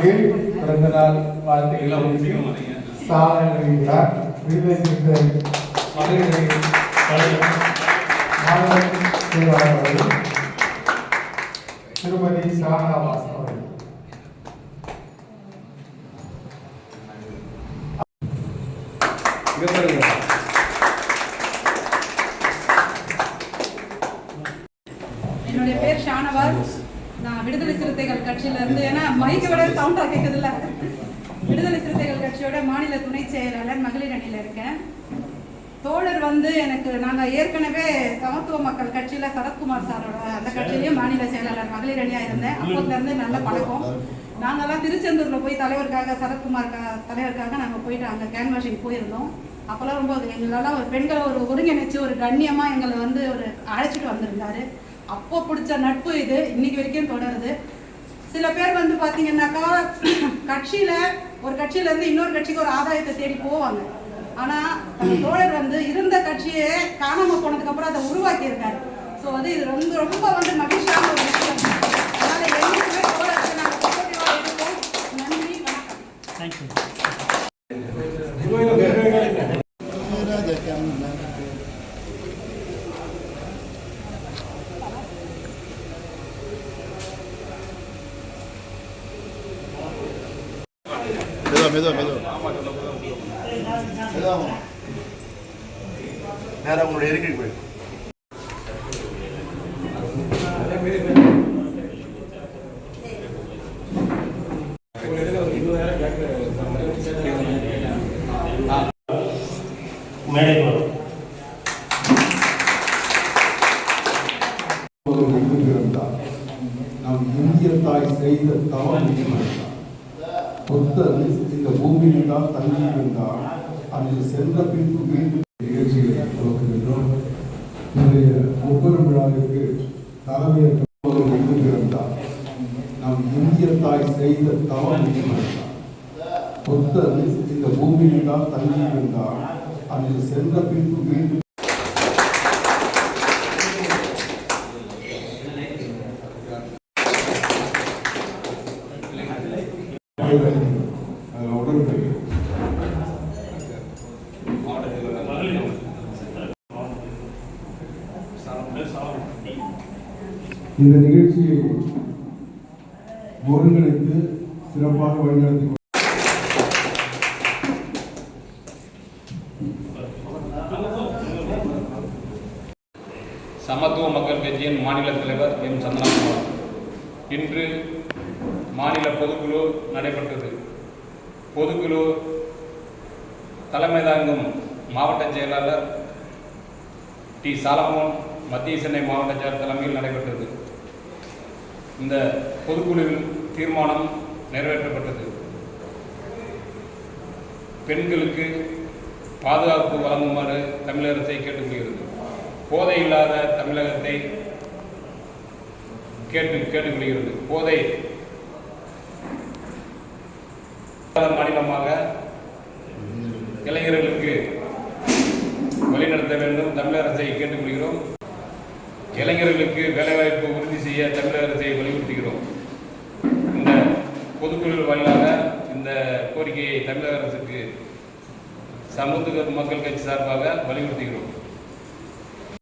பிறந்த நாள் வாழ்த்துக்களை சாதனைகிறார் விருதுகின்ற மகளிரை மாணவர் திருமதி அவர்கள். என்னுடைய பேர் ஷானவாஸ். நான் விடுதலை சிறுத்தைகள் கட்சியில இருந்து ஏன்னா மைக்க விட சவுண்டா கேட்குதுல்ல விடுதலை சிறுத்தைகள் கட்சியோட மாநில துணை செயலாளர் மகளிர் அணியில இருக்கேன். தோழர் வந்து எனக்கு நாங்க ஏற்கனவே சமத்துவ மக்கள் கட்சியில சரத்குமார் சாரோட அந்த கட்சியிலயும் மாநில செயலாளர் மகளிர் அணியா இருந்தேன். அப்போதுல இருந்து நல்ல பழக்கம். நாங்கெல்லாம் திருச்செந்தூர்ல போய் தலைவருக்காக சரத்குமார் தலைவருக்காக நாங்க போயிட்டு அங்க கேன்வாஷிங் போயிருந்தோம். அப்பெல்லாம் ரொம்ப எங்களெல்லாம் ஒரு பெண்களை ஒரு ஒருங்கிணைச்சு ஒரு கண்ணியமா எங்களை வந்து ஒரு அழைச்சிட்டு வந்திருந்தாரு. அப்போ பிடிச்ச நட்பு இது. இன்னைக்கு வரைக்கும் தொடருது. சில பேர் வந்து பார்த்தீங்கன்னாக்கா கட்சியில ஒரு கட்சியிலேருந்து இன்னொரு கட்சிக்கு ஒரு ஆதாயத்தை தேடி போவாங்க. ஆனா நம்ம தோழர் வந்து இருந்த கட்சியே காணாம போனதுக்கு அப்புறம் அதை உருவாக்கி இருக்காரு ஸோ வந்து இது ரொம்ப ரொம்ப வந்து மகிழ்ச்சியான ஒரு விஷயம். அதனால எங்களுக்குமே தோழருக்கு நாங்கள் நன்றி வணக்கம். தேங்க்யூ மெதுவா மெதுவா மெதுவா நேரா உங்களுடைய இருக்கைக்கு போய் மேடைக்கு வரும் நம் இந்திய தாய் செய்த தவம் புத்தர் இந்த பூமியில் தான் தங்கியிருந்தார் அதில் சென்ற பின்பு மீண்டும் நிகழ்ச்சிகளை துவக்குகின்றோம் இன்றைய ஒவ்வொரு விழாவிற்கு தலைமையேற்ற ஒரு விரும்புகிறார் நம் இந்திய தாய் செய்த தவம் புத்தர் இந்த பூமியில் தான் தங்கியிருந்தார் அதில் சென்ற பின்பு மீண்டும் Thank you. இந்த நிகழ்ச்சியை ஒருங்கிணைத்து சிறப்பாக வழிநடத்தி சமத்துவ மக்கள் கட்சியின் மாநில தலைவர் எம். சந்தனகுமார். இன்று மாநில பொதுக்குழு நடைபெற்றது. பொதுக்குழு தலைமை தாங்கும் மாவட்ட செயலாளர் டி. சாலமோன் மத்திய சென்னை மாவட்ட செயலர் தலைமையில் நடைபெற்றது. இந்த பொதுக்குழுவில் தீர்மானம் நிறைவேற்றப்பட்டது. பெண்களுக்கு பாதுகாப்பு வழங்குமாறு தமிழக அரசை கேட்டுக்கொள்கிறது. போதை இல்லாத தமிழகத்தை கேட்டு கேட்டுக்கொள்கிறது. போதை மாநிலமாக இளைஞர்கள் வழிநடத்த வேண்டும். தமிழக அரசை கேட்டுக்கொள்கிறோம். இளைஞர்களுக்கு வேலைவாய்ப்பு உறுதி செய்ய தமிழக அரசை வலியுறுத்துகிறோம். இந்த பொதுக்குழு வாயிலாக இந்த கோரிக்கையை தமிழக அரசுக்கு சமத்துவ மக்கள் கட்சி சார்பாக வலியுறுத்துகிறோம்.